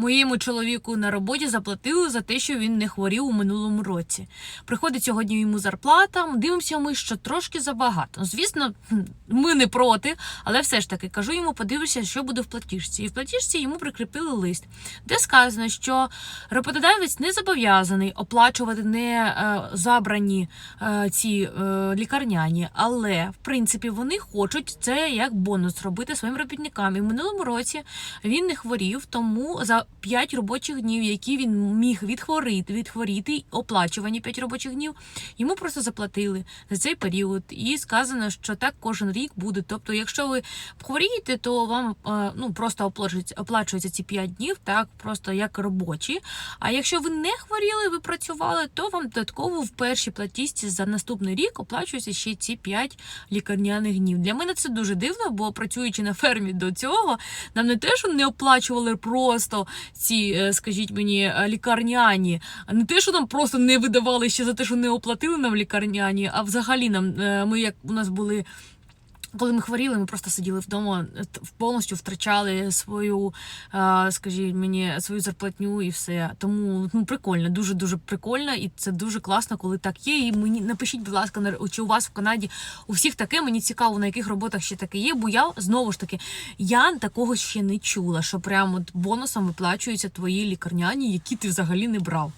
Моєму чоловіку на роботі заплатили за те, що він не хворів у минулому році. Приходить сьогодні йому зарплата. Дивимося, ми що трошки забагато. Звісно, ми не проти, але все ж таки кажу йому, подивишся, що буде в платіжці. І в платіжці йому прикріпили лист, де сказано, що роботодавець не зобов'язаний оплачувати не е, забрані е, ці е, лікарняні, але в принципі вони хочуть це як бонус робити своїм робітникам. І в минулому році він не хворів, тому за 5 робочих днів, які він міг відхворити, відхворіти, оплачувані 5 робочих днів, йому просто заплатили за цей період. І сказано, що так кожен рік буде. Тобто, якщо ви хворієте, то вам е, ну просто оплачується ці 5 днів, так просто як робочі. А якщо ви не хворіли, ви працювали, то вам додатково в першій платіжці за наступний рік оплачується ще ці 5 лікарняних днів. Для мене це дуже дивно, бо працюючи на фермі до цього, нам не те, що не оплачували просто ці, е, скажіть мені, е, лікарняні, не те, що нам просто не видавали ще за те, що не оплатили нам лікарняні, а взагалі нам е, ми як у нас були. Коли ми хворіли, ми просто сиділи вдома, повністю втрачали свою, е, скажіть мені, свою зарплатню і все. Тому ну, прикольно, дуже дуже прикольно, і це дуже класно, коли так є. І мені напишіть, будь ласка, чи у вас в Канаді у всіх таке. Мені цікаво, на яких роботах ще таке є. Бо я знову ж таки я такого ще не чула, що прямо бонусом виплачуються твої лікарняні, які ти взагалі не брав.